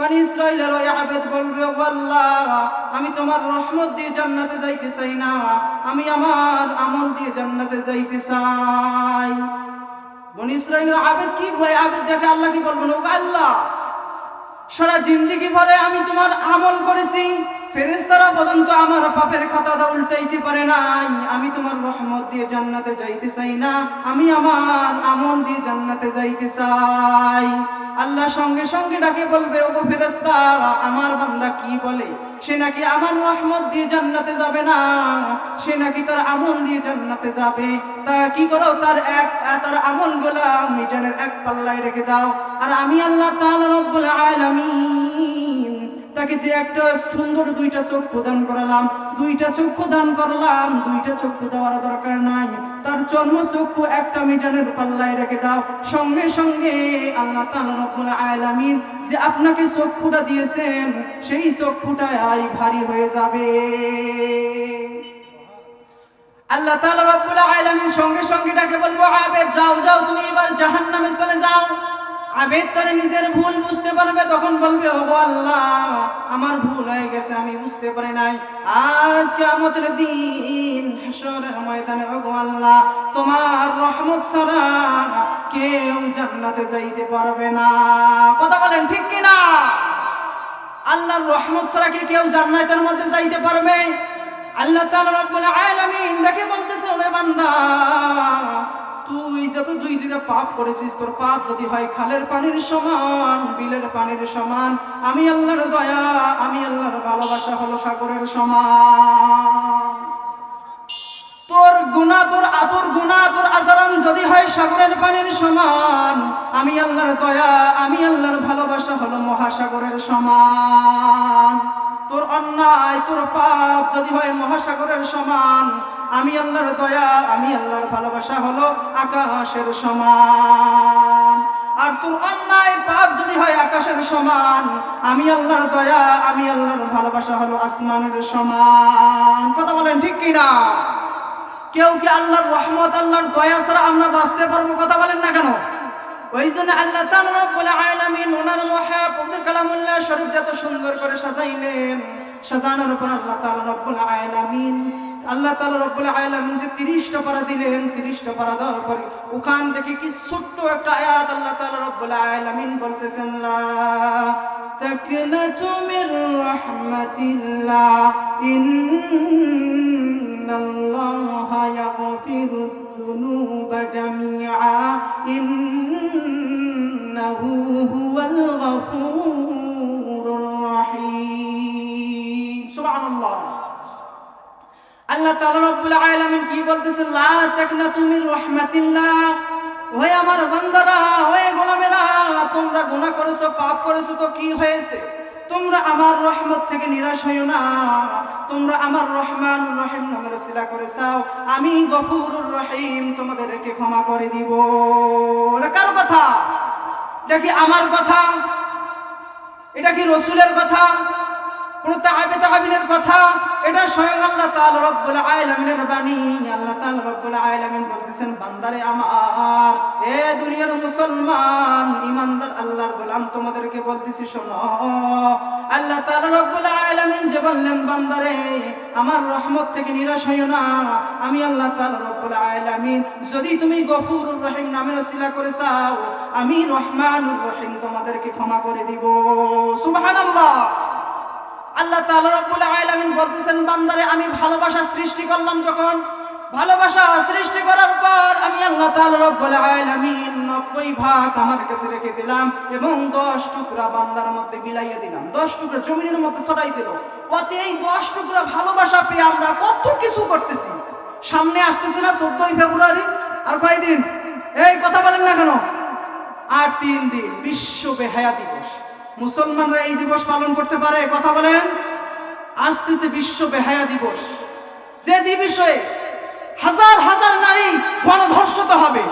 বানি ইসরায়েলের ওই আবেদ বলবে আল্লাহ আমি তোমার রহমত দিয়ে জান্নাতে যাইতে চাই না। আমি আমার আমল দিয়ে জান্নাতে যাইতে চাই। বনি ইসরায়েলের আবেদ কি ভয় আবেদ দেখে আল্লাহ কি বলবেন? ও আল্লাহ, সারা জিন্দিগি ভরে আমি তোমার আমল করেছি। ফেরেশতারা পর্যন্ত আমার পাপের খাতাটা উল্টাইতে পারে নাই। আমি তোমার রহমত দিয়ে জান্নাতে যাইতে চাই না। আমি আমার আমল দিয়ে জান্নাতে যাইতে চাই। আল্লাহ সঙ্গে সঙ্গে ডাকে বলবে, ওগো ফেরেশতা, আমার বান্দা কি বলে? সে নাকি আমার রহমত দিয়ে জান্নাতে যাবে না? সে নাকি তার আমল দিয়ে জান্নাতে যাবে? তা কি করো? তার এক, তার আমল গোলা মিজানের এক পাল্লায় রেখে দাও। আর আমি আল্লাহ তাআলা রব্বুল আলামিন তাকে যে একটা সুন্দর দুইটা চক্ষু দান করালাম, দুইটা চক্ষু দান করলাম, দুইটা চক্ষু দেওয়ার দরকার নাই। তার জন্ম চক্ষু একটা মিজানের পাল্লায় রেখে দাও। সঙ্গে সঙ্গে আল্লাহ আলামিন যে আপনাকে চক্ষুটা দিয়েছেন, সেই চক্ষুটা আই ভারী হয়ে যাবে। আল্লাহ তাআলা রব্বুল আলামিন সঙ্গে সঙ্গে ডাকে বলব আবেদ যাও যাও, তুমি এবার জাহান্নামে চলে যাও। আবেদ তার নিজের ভুল বুঝতে পারবে, তখন বলবে ও আল্লাহ, আমার ভুল হয়ে গেছে, আমি বুঝতে পারি নাই। আজ কিয়ামতের দিন ময়দানে ও আল্লাহ, তোমার রহমত ছাড়া কেউ জান্নাতে যাইতে পারবে না। কথা বলেন ঠিক কি না আল্লাহর রহমত ছাড়া কি কেউ জান্নাতের মধ্যে যাইতে পারবে? আল্লাহ তাআলা রব্বুল আলামিন ডেকে বলতেছে, ওরে বান্দা তুই যত দুই দিকে পাপ করেছিস, তোর পাপ যদি হয় খালের পানির সমান, বিলের পানির সমান। আমি আল্লাহর দয়া, আমি আল্লাহর ভালোবাসা হলো সাগরের সমান। তোর গুণা তোর আতর গুণা তোর আচরণ যদি হয় সাগরের পানির সমান, আমি আল্লাহর দয়া, আমি আল্লাহর ভালোবাসা হলো মহাসাগরের সমান। তোর অন্যায়, তোর পাপ যদি হয় মহাসাগরের সমান আমি আল্লাহর দয়া, আমি আল্লাহর ভালোবাসা হলো আকাশের সমান। আর তোর অন্যায় পাপ যদি হয় আকাশের সমান। আমি আল্লাহর দয়া, আমি আল্লাহর ভালোবাসা হলো আসমানের সমান। কথা বলেন ঠিক কিনা? কেউ কি আল্লাহর রহমত, আল্লাহর দয়া ছাড়া আমরা বাঁচতে পারব? কথা বলেন না কেন? ওই জন্য আল্লাহ তাআলা ওনার মহাপবিত্র কালামুল্লাহ শরীফ যত সুন্দর করে সাজাইলেন, সাজানোর পর আল্লাহ তাআলা রব্বুল আল্লাহ তাআলা রব্বুল আলামিন যে 30টা পারা দিলেন 30টা পারা দেওয়ার পরে ওখান থেকে কি ছোট্ট একটা আয়াত আল্লাহ তাআলা রব্বুল আলামিন বলতেছেন লা তাকনাতু মির রাহমাতিল্লাহ ইন্নাল্লাহা ইয়াগফিরুদ الذنوب جميعا إنه هو الغفور الرحيم سبحان الله আল্লাহ তাআলা রব্বুল আলামিন কি বলতেছে লা তাকনাতু মির রাহমাতিল্লাহ। ওহে আমার বান্দারা, ওহে গোলামেরা, তোমরা গুনাহ করেছ, পাপ করেছ, তো কি হয়েছে? তোমরা আমার রহমত থেকে নিরাশ হইও না। তোমরা আমার রহমান রহিম নামের শিলা করে চাও। আমি গফুরুর রহিম তোমাদেরকে ক্ষমা করে দিব। কার কথা? এটা কি আমার কথা? এটা কি রসুলের কথা? কোন তাহাবে তাহাবিনের কথা, এটা স্বয়ং আল্লাহ তাআলা রব্বুল আলামিনের বাণী। আল্লাহ তাআলা রব্বুল আলামিন বলতেছেন, বান্দারে আমার, এ দুনিয়ার মুসলমান ইমানদার আল্লাহর গোলাম, তোমাদেরকে বলতেছি, শোনো। আল্লাহ তাআলা রব্বুল আলামিন যে বললেন, বান্দারে, আমার রহমত থেকে নিরাশ হইও না। আমি আল্লাহ তাআলা রব্বুল আলামিন, যদি তুমি গফুরুর রহিম নামের ওসিলা করে চাও, আমি রহমানুর রহিম তোমাদেরকে ক্ষমা করে দিব। সুবহানাল্লাহ। আল্লাহ তাআলা বলতেছেন, বান্দারে, আমি ভালোবাসা সৃষ্টি করলাম যখন। ভালোবাসা সৃষ্টি করার পর আমি আল্লাহ তাআলা রব্বুল আলামিন 90 ভাগ আমার কাছে রেখে দিলাম এবং 10 টুকরা বান্দার মধ্যে বিলাইয়ে দিলাম। 10 টুকরা জমিনের মধ্যে ছড়াই দিল। অতি এই 10 টুকরা ভালোবাসা পেয়ে আমরা কত কিছু করতেছি। সামনে আসতেছে না 14 ফেব্রুয়ারি? আর কয়দিন? এই কথা বলেন না কেন? আর তিন দিন বিশ্ব বেহায়া দিবস। মুসলমানরা এই দিবস পালন করতে পারে? কথা বলেন। আসতেছে বিশ্ব বেহায়া দিবস। যে দিবসে হাজার হাজার নারী গণধর্ষিত হবে,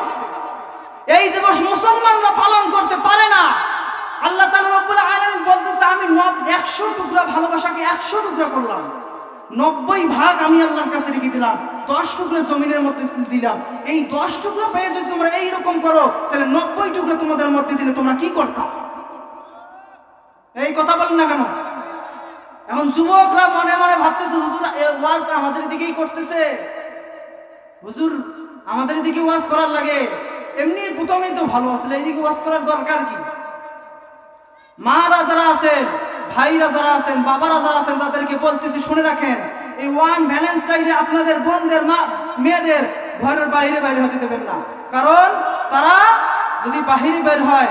এই দিবস মুসলমানরা পালন করতে পারে না। আল্লাহ তাআলা রব্বুল বলতেছে, আমি একশো টুকরা ভালোবাসাকে একশো টুকরা করলাম। নব্বই ভাগ আমি আল্লাহর কাছে রেখে দিলাম। দশ টুকরা জমিনের মধ্যে দিলাম। এই দশ টুকরা পেয়ে যদি তোমরা এইরকম করো, তাহলে নব্বই টুকরা তোমাদের মধ্যে দিলে তোমরা কি করতাম এই কথা বলেন না কেন? এখন যুবকরা মনে মনে ভাবতেছে, হুজুর, এ ওয়াজ আমাদের দিকেই করতেছে। হুজুর, আমাদের দিকে ওয়াজ করার লাগে। এমনি প্রথমেই তো ভালো আসলে এইদিকে ওয়াজ করার দরকার কি? মারা যারা আছেন, ভাইরা যারা আছেন, বাবারা যারা আছেন, তাদেরকে বলতেছি, শুনে রাখেন, এই ওয়ান ব্যালেন্স টাইডে আপনাদের বোনদের, মা, মেয়েদের ঘরের বাইরে বাইরে হতে দেবেন না। কারণ তারা যদি বাহিরে বের হয়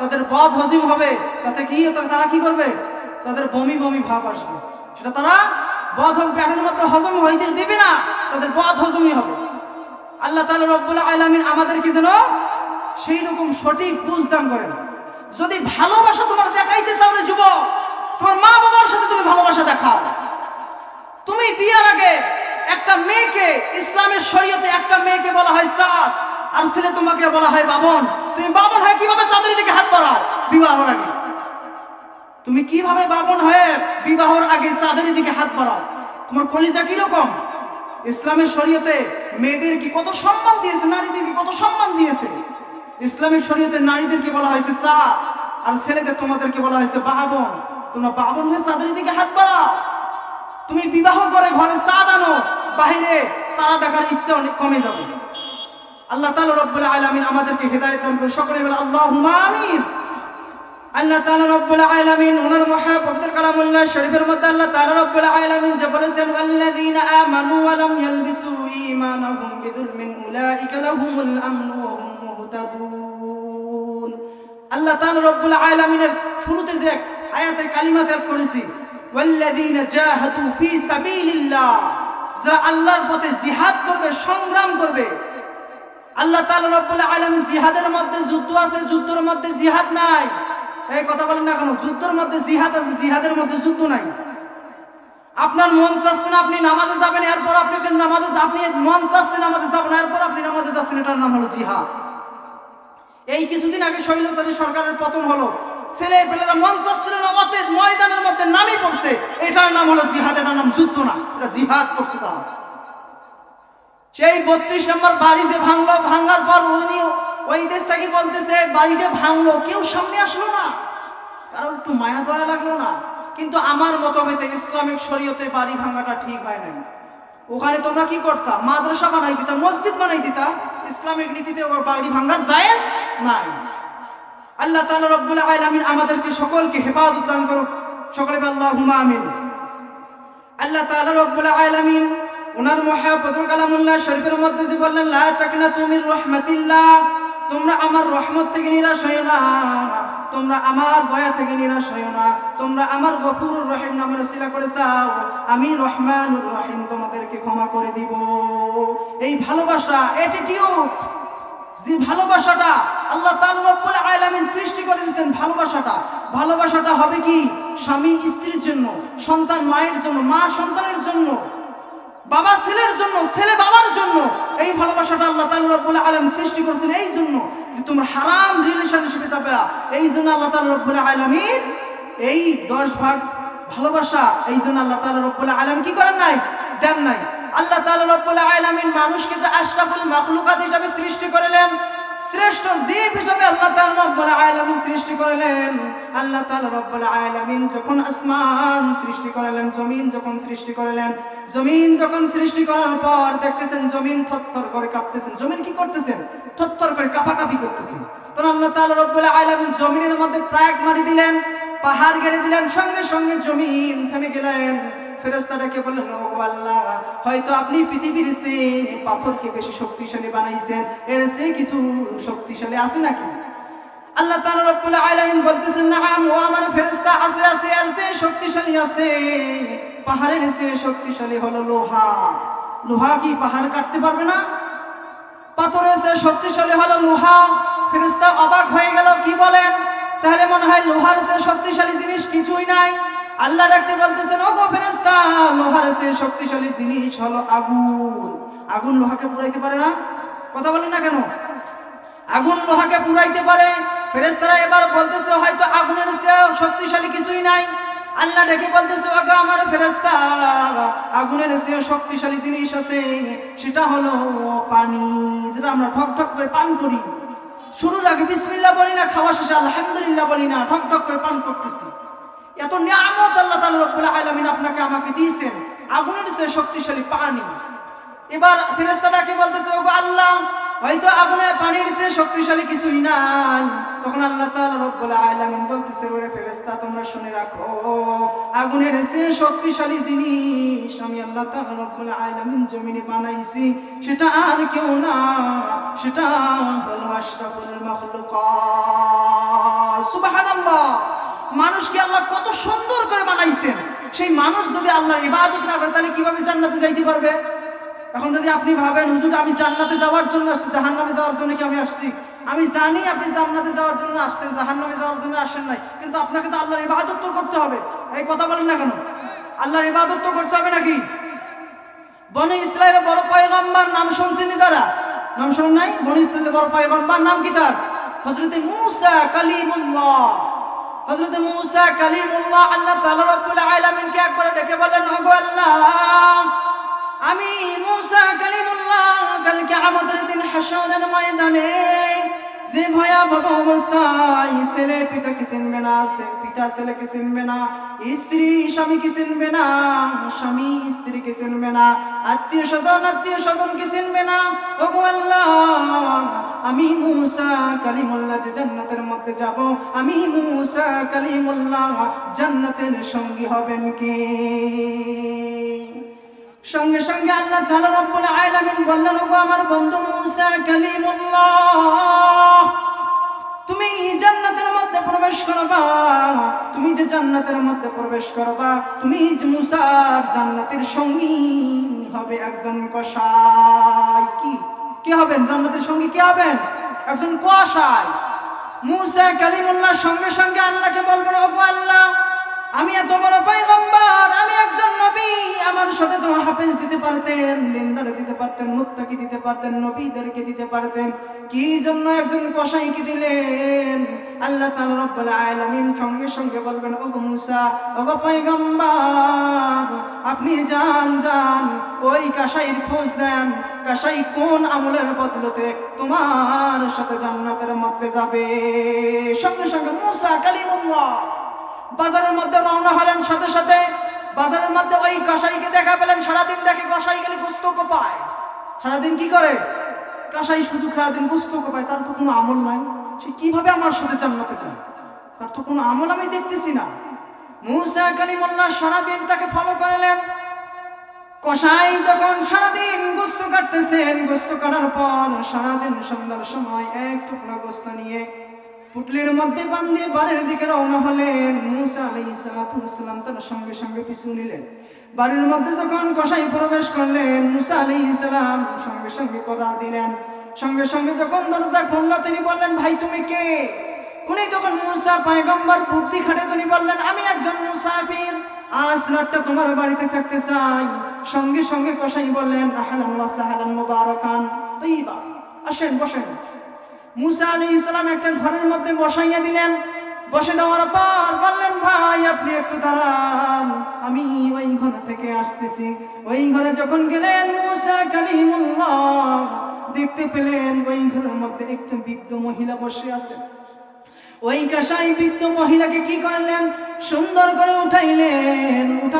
তাদের বদ হজিম হবে, তাতে কি তারা কি করবে? তাদের বমি বমি ভাব আসবে। সেটা তারা বদ প্যাটের মতো হজম হইতে দেবে না, তাদের বদ হজমই হবে। আল্লাহ তাআলা রব্বুল আলামিন আমাদেরকে যেন সেই রকম সঠিক বুঝ দান করেন। যদি ভালোবাসা তোমার দেখাইতে চাও রে যুবক, তোমার মা বাবার সাথে তুমি ভালোবাসা দেখাও। তুমি বিয়ার আগে একটা মেয়েকে, ইসলামের শরীয়তে একটা মেয়েকে বলা হয় চাঁদ আর ছেলে তোমাকে বলা হয় বাবন। তুমি বাবন হয় কীভাবে চাঁদের দিকে হাত বাড়াও? বিবাহর আগে। তুমি কীভাবে বাবন হয়ে বিবাহর আগে চাঁদের দিকে হাত বাড়াও? তোমার কলিজা কীরকম? ইসলামের শরীয়তে মেয়েদের কি কত সম্মান দিয়েছে? নারীদেরকে কত সম্মান দিয়েছে? ইসলামের শরীয়তে নারীদেরকে বলা হয়েছে চা, আর ছেলেদের তোমাদেরকে বলা হয়েছে বাবন তোমরা বাবন হয়ে চাঁদের দিকে হাত বাড়াও। তুমি বিবাহ করে ঘরে চাঁদ আনো বাহিরে তারা দেখার ইচ্ছা অনেক কমে যাবে। আল্লাহ তাআলা রব্বুল আলামিন আমাদেরকে হেদায়েত দান করে সকলে বলে আল্লাহুম্মা আমিন। আল্লাহ তাআলা রব্বুল আলামিন ওনার মহা পবিত্র কালামুল্লাহ শরীফের মধ্যে আল্লাহ তাআলা রব্বুল আলামিন যে বলেছেন, ওয়াল্লাযীনা আমানু ওয়া লাম ইয়ালবিসু ঈমানাহুম বিযুলমিন উলাইকা লাহুমুল আমনু ওয়া হুম মুহতাদুন। আল্লাহ তাআলা রব্বুল আলামিনের শুরুতে যে আয়াতে কালিমা তেল করেছি, ওয়াল্লাযীনা জাহাদু ফি সাবিলিল্লাহ। যারা আল্লাহর পথে জিহাদ করবে, সংগ্রাম করবে আল্লাহ তাআলা রব্বুল আলামিন জিহাদের মধ্যে যুদ্ধ আছে, যুদ্ধের মধ্যে জিহাদ নাই। এই কথা বলেন না কেন যুদ্ধের মধ্যে জিহাদ আছে, জিহাদের মধ্যে যুদ্ধ নাই। আপনার মন চাচ্ছে না আপনি নামাজে যাবেন, এরপর আপনি নামাজে আপনি মন চাচ্ছে নামাজে যাবেন এরপর আপনি নামাজে যাচ্ছেন, এটার নাম হলো জিহাদ। এই কিছুদিন আগে শৈলচারী সরকারের পতন হলো। ছেলে পেলেরা মন চাচ্ছিল না ময়দানের মধ্যে নামই পড়ছে। এটার নাম হলো জিহাদ, এটার নাম যুদ্ধ না, এটা জিহাদ করছে তারা। সেই বত্রিশ নম্বর বাড়ি যে ভাঙলো, ভাঙার পর উনি ওই দেশ থেকে বলতেছে, বাড়িটা ভাঙলো, কেউ সামনে আসলো না। কারও একটু মায়া দয়া লাগল না। কিন্তু আমার মতভেদে ইসলামিক শরীয়তে বাড়ি ভাঙাটা ঠিক হয় নাই। ওখানে তোমরা কি করতা? মাদ্রাসা বানাই দিতা, মসজিদ বানাই দিতা। ইসলামিক নীতিতে ওর বাড়ি ভাঙার জায়েজ নাই। আল্লাহ তাআলা রব্বুল আলামিন আমাদেরকে সকলকে হেফাজত দান করুক। সকলে আল্লাহুম্মা আমিন। আল্লাহ তাআলা রব্বুল আলামিন ওনার মহাপদুল কালামুল্লাহ শরীফের মধ্যে যে বললেন, লা তাকনা তুমির রহমাতিল্লাহ তোমরা আমার রহমত থেকে নিরাশ হইও না। তোমরা আমার দয়া থেকে নিরাশ হইও না। তোমরা আমার গফুরুর রহিম নামের সিলা করে চাও। আমি রহমানুর রহিম তোমাদেরকে ক্ষমা করে দিব। এই ভালোবাসা অ্যাটিটিউড যে ভালোবাসাটা আল্লাহ রব্বুল আলামিন সৃষ্টি করে দিয়েছেন ভালোবাসাটা। ভালোবাসাটা হবে কি? স্বামী স্ত্রীর জন্য, সন্তান মায়ের জন্য, মা সন্তানের জন্য। বাবা ছেলের জন্য, ছেলে বাবার জন্য এই ভালোবাসাটা আল্লাহ তাআলা রব্বুল আলামিন সৃষ্টি করেছেন এই জন্য যে তোমরা হারাম রিলেশনশিপে যাবে। এই জন্য আল্লাহ তাআলা রব্বুল আলামিন এই দশ ভাগ ভালোবাসা, এই জন্য আল্লাহ তাআলা রব্বুল আলামিন কি করেন নাই? দেন নাই। আল্লাহ তাআলা রব্বুল আলামিন মানুষকে যে আশরাফুল মাখলুকাত হিসাবে সৃষ্টি করলেন শ্রেষ্ঠ জীব হিসাবে আল্লাহ তাআলা রব্বুল আলামিন সৃষ্টি করলেন। আল্লাহ তাআলা রব্বুল আলামিন যখন আসমান সৃষ্টি করলেন, জমিন যখন সৃষ্টি করলেন, জমিন যখন সৃষ্টি করার পর দেখতেছেন জমিন থরথর করে কাঁপতেছেন। জমিন কি করতেছেন? থরথর করে কাঁপাকাঁপি করতেছেন। তখন আল্লাহ তাআলা রব্বুল আলামিন জমিনের মধ্যে প্রাগ মারি দিলেন, পাহাড় গেড়ে দিলেন, সঙ্গে সঙ্গে জমিন থেমে গেলেন। ফেরেস্তাটাকে বললেন ও আল্লাহ, হয়তো আপনি পৃথিবীর সে পাথরকে বেশি শক্তিশালী বানাইছেন। এর সে কিছু শক্তিশালী আছে নাকি? আল্লাহ তাআলা রব্বুল আলামিন বলতেছেন, নাম, ও আমার ফেরেশতা আছে আছে আর সে শক্তিশালী আছে। পাহাড়ের সে শক্তিশালী হলো লোহা। লোহা কি পাহাড় কাটতে পারবে না? পাথরের সে শক্তিশালী হলো লোহা। ফেরেশতা অবাক হয়ে গেল, কি বলেন? তাহলে মনে হয় লোহার সে শক্তিশালী জিনিস কিছুই নাই। আল্লাহ ডাকতে বলতেছেন ও গো ফেরেশতা, লোহার সে শক্তিশালী জিনিস হলো আগুন। আগুন লোহাকে পুরাইতে পারে না? কথা বলেন না কেন? আগুন লোহাকে পুরাইতে পারে। ফেরেশতারা এবার বলতেছে, হয়তো আগুনের চেয়ে শক্তিশালী কিছুই নাই। আল্লাহ ডেকে বলতেছে, ওগো আমার ফেরেস্তা আগুনের চেয়ে শক্তিশালী জিনিস আছে। সেটা হলো পানি, যেটা আমরা ঠক ঠক করে পান করি। শুরুর আগে বিসমিল্লাহ বলি না, খাওয়া শেষে আলহামদুলিল্লাহ বলি না, ঠক ঠক করে পান করতেছি। এত নিয়ামত আল্লাহ তাআলা রব্বুল আলামিন আপনাকে আমাকে দিয়েছেন। আগুনের চেয়ে শক্তিশালী পানি। এবার ফেরেস্তাটাকে বলতেছে, ওগো আল্লাহ, হয়তো আগুনের পানির চেয়ে শক্তিশালী কিছুই নাই। তখন আল্লাহ তাআলা রব্বুল আলামিন বলতেছে, ওরে ফেরেস্তা তোমরা শুনে রাখো, আগুনের চেয়ে শক্তিশালী জিনিস আমি আল্লাহ তাআলা রব্বুল আলামিন জমিনে বানাইছি। সেটা আর কেউ না, সেটা হলো আশরাফুল মাখলুকাত। সুবহানাল্লাহ। মানুষকে আল্লাহ কত সুন্দর করে বানাইছেন। সেই মানুষ যদি আল্লাহ ইবাদত না করে, তাহলে কীভাবে জান্নাতে যাইতে পারবে? এখন যদি আপনি ভাবেন, হুজুর, আমি জান্নাতে যাওয়ার জন্য আসছি, জাহান্নামে যাওয়ার জন্য কি আমি আসছি? আমি জানি আপনি জান্নাতে যাওয়ার জন্য আসছেন, জাহান্নামে যাওয়ার জন্য আসেন নাই। কিন্তু আপনাকে তো আল্লাহর ইবাদত তো করতে হবে। এই কথা বলেন না কেন? আল্লাহর ইবাদত তো করতে হবে নাকি? বনে ইসরায়েলের বড় পয়গম্বর, নাম শুনছেন তারা? নাম শুনুন নাই? বনে ইসরায়েলের বড় পয়গম্বর, নাম কি তার? হযরতে মুসা কালিমুল্লাহ। হযরতে মূসা কালিমুল্লাহ আল্লাহ তাআলা রব্বুল আলামিনকে একবার ডেকে বলেন ওগো আল্লাহ, আমি মূসা কালিমুল্লাহ কালকে আমাদের দিন হাসরের ময়দানে যে ভয়াবহ অবস্থায় ছেলে পিতাকে চিনবে না পিতা ছেলেকে চিনবে না, স্ত্রী স্বামীকে চিনবে না, স্বামী স্ত্রীকে চিনবে না, আত্মীয় স্বজন আত্মীয় স্বজনকে চিনবে না। আমি মুসা কালিমুল্লাহ জান্নাতের মধ্যে যাব, আমি মূসা মুসা কালিমুল্লাহ জান্নাতের সঙ্গী হবেন কি? সঙ্গে সঙ্গে আল্লাহ তাআলা রব্বুল আলামিন বললেন, ওগো আমার বন্ধু মুসা কালিমুল্লাহ, তুমি জান্নাতের মধ্যে প্রবেশ করবা তুমি যে জান্নাতের মধ্যে প্রবেশ করবা তুমি যে মুসার জান্নাতের সঙ্গী হবে একজন কসাই। কি? কি হবেন? জান্নাতের সঙ্গী কি হবেন? একজন কসাই। মুসা কালিমুল্লাহ সঙ্গে সঙ্গে আল্লাহকে বলবেন, ওগো আল্লাহ আমি এত বড় পয়গম্বর, আমি একজন নবী। আমার সাথে তো হাফেজ দিতে পারতেন, দিনদার দিতে পারতেন, মুত্তাকি দিতে পারতেন, নবীদেরকে দিতে পারতেন। কি জন্য একজন কসাইকে দিলেন? আল্লাহ তাআলা রব্বুল আলামিন সঙ্গে সঙ্গে বলবেন, ওগো মুসা, ওগো পয়গম্বর, আপনি যান যান, ওই কাসাইয়ের খোঁজ দেন কাসাই কোন আমলের বদলতে তোমার সাথে জান্নাতের মধ্যে যাবে? সঙ্গে সঙ্গে মুসা কালিমুল্লাহ বাজারের মধ্যে রওনা হলেন সাথে সাথে বাজারের মধ্যে ওই কসাইকে দেখা পেলেন, সারাদিন দেখে কসাই গেলে গুস্ত কোপায় সারাদিন কি করে? কসাই শুধু সারাদিন গুস্ত কোপায় তার তো কোনো আমল নাই। সে কীভাবে আমার সাথে জান্নাতে যায়? তার তো কোনো আমল আমি দেখতেছি না। মুসা কালিমুল্লাহ সারাদিন তাকে ফলো করলেন। কসাই তখন সারাদিন গোস্ত কাটতেছেন। গোস্ত কাটার পর সারাদিন সন্ধ্যার সময় এক টুকরা গোস্ত নিয়ে পুটলির মধ্যে বান্ধিয়ে বাড়ির দিকে রওনা হলেন। মুসা আলাইহিস সালাম তার সঙ্গে সঙ্গে পিছু নিলেন। বাড়ির মধ্যে যখন কসাই প্রবেশ করলেন, মুসা আলাইহিস সালাম সঙ্গে সঙ্গে করা দিলেন। সঙ্গে সঙ্গে যখন দরজা খুললো, তিনি বললেন, ভাই, তুমি কে? উনি তখন মুসা পয়গম্বর বুদ্ধি খাটে তিনি বললেন, আমি একজন মুসাফির। আজ রাতটা তোমার বাড়িতে থাকতে চাই। সঙ্গে সঙ্গে কসাই বললেন আহলান ওয়া সাহলান মুবারাকান। আসেন, বসেন। মুসা আলী ইসলাম একটা ঘরের মধ্যে বসাইয়া দিলেন। বসে দেওয়ার পর বললেন, ভাই, আপনি একটু দাঁড়ান। আমি ওই ঘর থেকে আসতেছি। ওই ঘরে যখন গেলেন, মুসা কালিমুল্লাহ, দেখতে পেলেন ওই ঘরের মধ্যে একটা বৃদ্ধ মহিলা বসে আছে। ওই কাসাই বৃদ্ধ মহিলাকে কি করলেন? সুন্দর করে উঠাইলেন।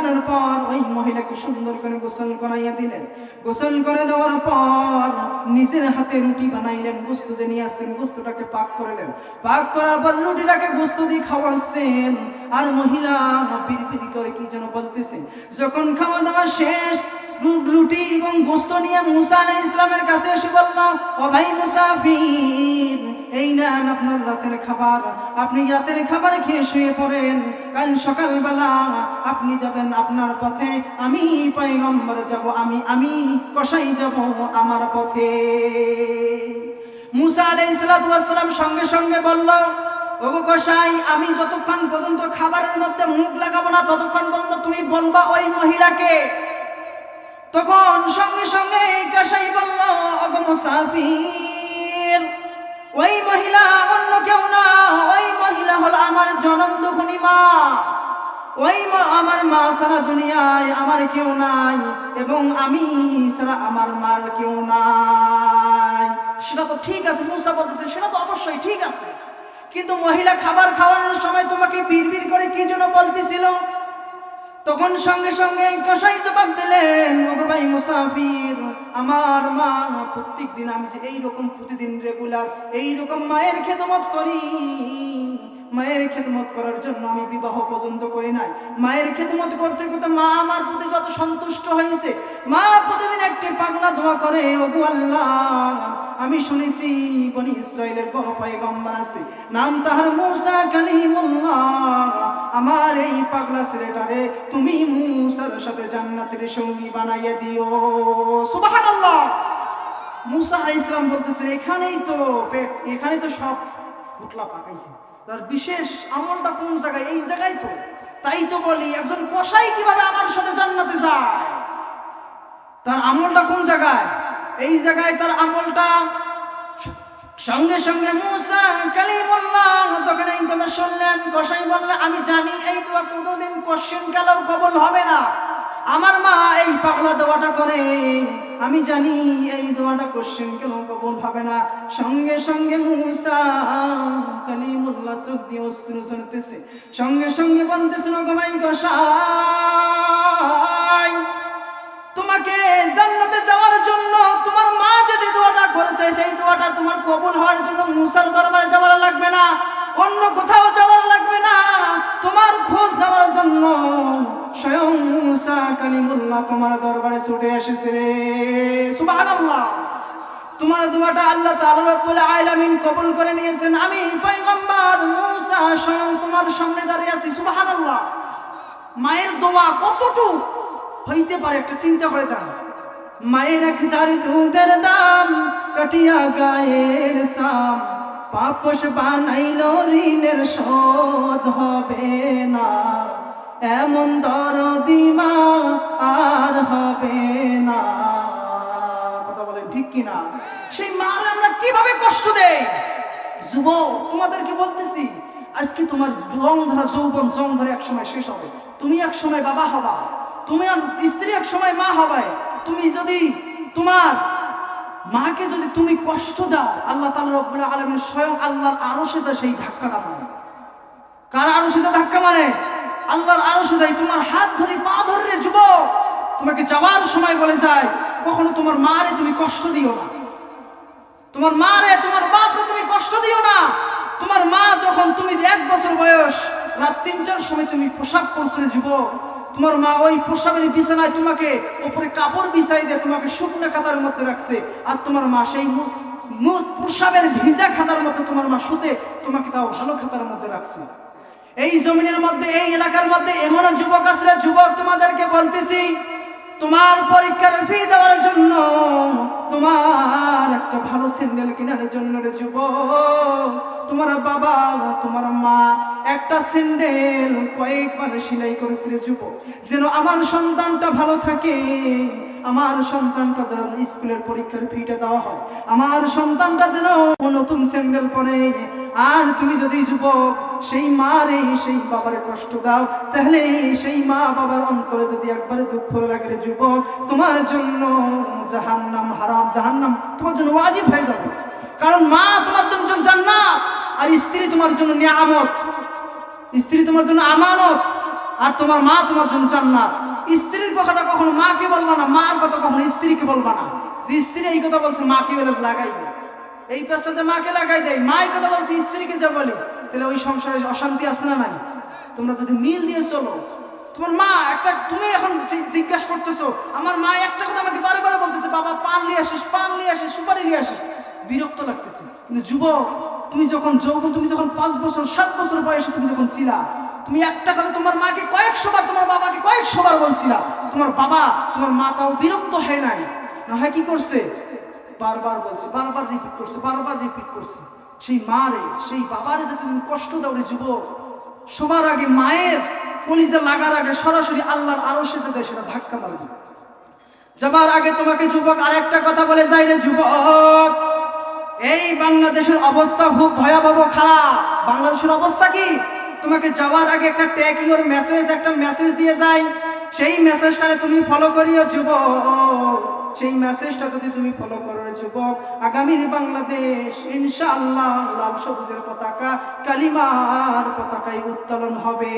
উঠানোর পর ওই মহিলাকে সুন্দর করে গোসল করাইয়া দিলেন। গোসল করে দেওয়ার পর নিজের হাতে রুটি বানাইলেন, গোস্ত যে নিয়ে আসছেন, গোস্তটাকে পাক করলেন। পাক করার পর রুটিটাকে গোস্ত দিয়ে খাওয়াচ্ছেন। আর মহিলা পিড়ি করে কি যেন বলতেছে যখন খাওয়া দাওয়া শেষ রুটি এবং গোস্ত নিয়ে মুসা আলাইহিস ইসলামের কাছে এসে বলল, ও ভাই মুসাফির, এই নেন আপনার রাতের খাবার। আপনি রাতের খাবার খেয়ে শুয়ে পড়েন। কাল সকালবেলা আপনি যাবেন আপনার পথে। আমি পয়গম্বর যাব, আমি আমি কসাই যাব আমার পথে। মুসা আলাইহিস সালাম সঙ্গে সঙ্গে বলল, ওগো কষাই আমি যতক্ষণ পর্যন্ত খাবারের মধ্যে মুখ লাগাবো না, ততক্ষণ পর্যন্ত তুমি বলবা ওই মহিলাকে তখন সঙ্গে সঙ্গে কাসাই বলল, অগ মুসাফির, ওই মহিলা অন্য কেউ না, ওই মহিলা হলো আমার জনম দুখুনি মা। ওই আমার মা সারা দুনিয়ায় আমার কেউ নাই এবং আমি সারা আমার মার কেউ নাই। সেটা তো ঠিক আছে, মুসা বলতেছে, সেটা তো অবশ্যই ঠিক আছে। কিন্তু মহিলা খাবার খাওয়ানোর সময় তোমাকে বিড় করে কি জন্য বলতেছিল? তখন সঙ্গে সঙ্গে কষাই জবাব দিলেন ভাই মুসাফির, আমার মা প্রত্যেক দিন আমি যে এইরকম প্রতিদিন রেগুলার এইরকম মায়ের খেদমত করি। মায়ের খেদমত করার জন্য আমি বিবাহ পর্যন্ত করি নাই। মায়ের খেদমত করতে করতে মা আমার প্রতি যত সন্তুষ্ট হয়েছে, মা প্রতিদিন একটি পাগলা দোয়া করে, ওগো আল্লাহ, আমি শুনেছি বনি ইসরায়েলের বড় পয়গম্বর আছে, নাম তাহার মুসা কালিমুল্লাহ। আমার এই পাগলা ছেলেটারে তুমি মুসার সাথে জান্নাতের সঙ্গী বানাইয়া দিও। সুবহানাল্লাহ। মুসা আলাইহিস সালাম বলতেছে, এখানেই তো পেট, এখানে তো সব পুটলা পাকাইছে। তার বিশেষ আমলটা কোন জায়গায়? এই জায়গায় তো। তাই তো বলি, একজন কসাই কীভাবে আমার সাথে জান্নাতে যায়? তার আমলটা কোন জায়গায়? এই জায়গায় তার আমলটা সঙ্গে সঙ্গে মুসা কালিমুল্লাহ যখন এই কথা শুনলেন, কসাই বললেন, আমি জানি, এই দোয়া কোনোদিন কোশ্চেন গেলেও কবল হবে না। আমার মা এই পাগলা দোয়াটা করে আমি জানি এই দোয়াটা কোশ্চেন কেন কবল হবে না। সঙ্গে সঙ্গে মুসা কালিমুল্লাহ চোখ দিয়ে অস্ত্র চলতেছে সঙ্গে সঙ্গে বলতেছেন গমাই কষাই তোমাকে জান্নাতে যাওয়ার জন্য তোমার মা যদি দোয়াটা করেছে, সেই দোয়াটা তোমার কবুল হওয়ার জন্য মুসার দরবারে যাওয়ার লাগবে না। অন্য কোথাও যাওয়ার লাগবে না। তোমার খোঁজ নেওয়ার জন্য স্বয়ং মুসা কালিমুল্লাহ তোমার দরবারে ছুটে এসেছে রে। সুবহানাল্লাহ। তোমার দোয়াটা আল্লাহ তাআলা রব্বুল আলামিন কবুল করে নিয়েছেন। আমি পয়গম্বর মুসা স্বয়ং তোমার সামনে দাঁড়িয়ে আছি। সুবহানাল্লাহ। মায়ের দোয়া কতটুকু? হইতে পারে, একটা চিন্তা করে দেন মায়ের এক তার দুধের দাম, কাটিয়া গায়ের সাম। পাপস বানাইল ঋণের শোধ হবে না। এমন দরদি মা আর হবে না। কথা বলেন ঠিক কিনা? সেই মার আমরা কীভাবে কষ্ট দেই? যুবক, তোমাদেরকে বলতেছি, আজকে তোমার জং ধরা, যৌবন, জং ধরে এক সময় শেষ হবে। তুমি এক সময় বাবা হবা। তুমি আর স্ত্রী এক সময় মা হবে। তুমি যদি তোমার মাকে যদি তুমি কষ্ট দাও, আল্লাহ তাআলা রব্বুল আলামিন স্বয়ং আল্লাহর আরশে যা সেই ধাক্কাটা মারে। কার আরশে যা ধাক্কা মারে? আল্লাহর আরশে দেয় তোমার হাত ধরে পা ধরে রে যুবক, তোমাকে যাওয়ার সময় বলে যায়, কখনো তোমার মারে তুমি কষ্ট দিও না। তোমার মা রে তোমার বাপরে তুমি কষ্ট দিও না। তোমার মা যখন তুমি এক বছর বয়স, রাত তিনটার সময় তুমি পোশাক করছ রে যুবক, তোমার মা ওই পোশাকের বিছানায় তোমাকে উপরে কাপড় বিছাই দিয়ে তোমাকে শুকনো খাতার মধ্যে রাখছে, আর তোমার মা সেই প্রসাবের ভিজা খাতার মধ্যে তোমার মা শুতে তোমাকে তাও ভালো খাতার মধ্যে রাখছে। এই জমিনের মধ্যে, এই এলাকার মধ্যে এমন যুবক আসলে যুবক তোমাদেরকে বলতেছি, তোমার পরীক্ষার ফি দেওয়ার জন্য তোমার একটা ভালো স্যান্ডেল কেনার জন্য রে যুব তোমার বাবা তোমার মা একটা স্যান্ডেল কয়েকবার সেলাই করেছে রে যুব যেন আমার সন্তানটা ভালো থাকে আমার সন্তানটা যেন স্কুলের পরীক্ষার ফিটা দেওয়া হয়। আমার সন্তানটা যেন নতুন স্যান্ডেল পরে। আর তুমি যদি যুবক, সেই মারে, সেই বাবারে কষ্ট দাও। তাহলে সেই মা বাবার অন্তরে যদি একবারে দুঃখ লাগে রে যুবক, তোমার জন্য জাহান্নাম হারাম, জাহান্নাম তোমার জন্য ওয়াজিব হয়ে যাবে। কারণ মা তোমার জন্য জান্নাত, আর স্ত্রী তোমার জন্য নিয়ামত। স্ত্রী তোমার জন্য আমানত, আর তোমার মা তোমার জন্য জান্নাত। স্ত্রীর কথা কখনো মাকে বলবা না, মার কথা কখনো স্ত্রীকে বলবা না। যে স্ত্রী এই কথা বলছে, মাকে বলে লাগাইবে এই পেশা যে মাকে লাগাই দেয়, মা এই কথা বলছে, স্ত্রীকে যা বলে, তাহলে ওই সংসারে অশান্তি আছে না নাই? তোমরা যদি মিল দিয়ে চলো। তোমার মা একটা, তুমি এখন জিজ্ঞাসা করতেছো, আমার মা একটা কথা আমাকে বারে বারে বলতেছে, বাবা, পান নিয়ে আসিস, পান নিয়ে আসিস, সুপারি নিয়ে আসিস। বিরক্ত লাগতেছে। কিন্তু যুবক তুমি যখন যৌবন, তুমি যখন পাঁচ বছর, সাত বছর বয়সে তুমি যখন ছিলা, তুমি একটা কথা তোমার মাকে কয়েকশো বার, তোমার বাবাকে কয়েকশো বার বলছিলা, তোমার বাবা, তোমার মা তাও বিরক্ত হয় নাই। না হয় কি করছে? বারবার বলছে, বারবার রিপিট করছে, বারবার রিপিট করছে। সেই মারে সেই বাবারে যে তুমি কষ্ট দাও রে যুবক সবার আগে মায়ের কলিজা লাগার আগে সরাসরি আল্লাহর আরও সেজে দেয় সেটা ধাক্কা মারবে। যাবার আগে তোমাকে যুবক আর একটা কথা বলে যাই রে যুবক এই বাংলাদেশের অবস্থা খুব ভয়াবহ খারাপ। বাংলাদেশের অবস্থা কি? তোমাকে যাওয়ার আগে একটা ট্যাগ ইউর মেসেজ একটা মেসেজ দিয়ে যায় সেই মেসেজটারে তুমি ফলো করিও, যুবক। সেই মেসেজটা যদি তুমি ফলো করো, যুবক, আগামীর বাংলাদেশ ইনশাআল্লাহ লাল সবুজের পতাকা, কালিমার পতাকায় উত্তোলন হবে।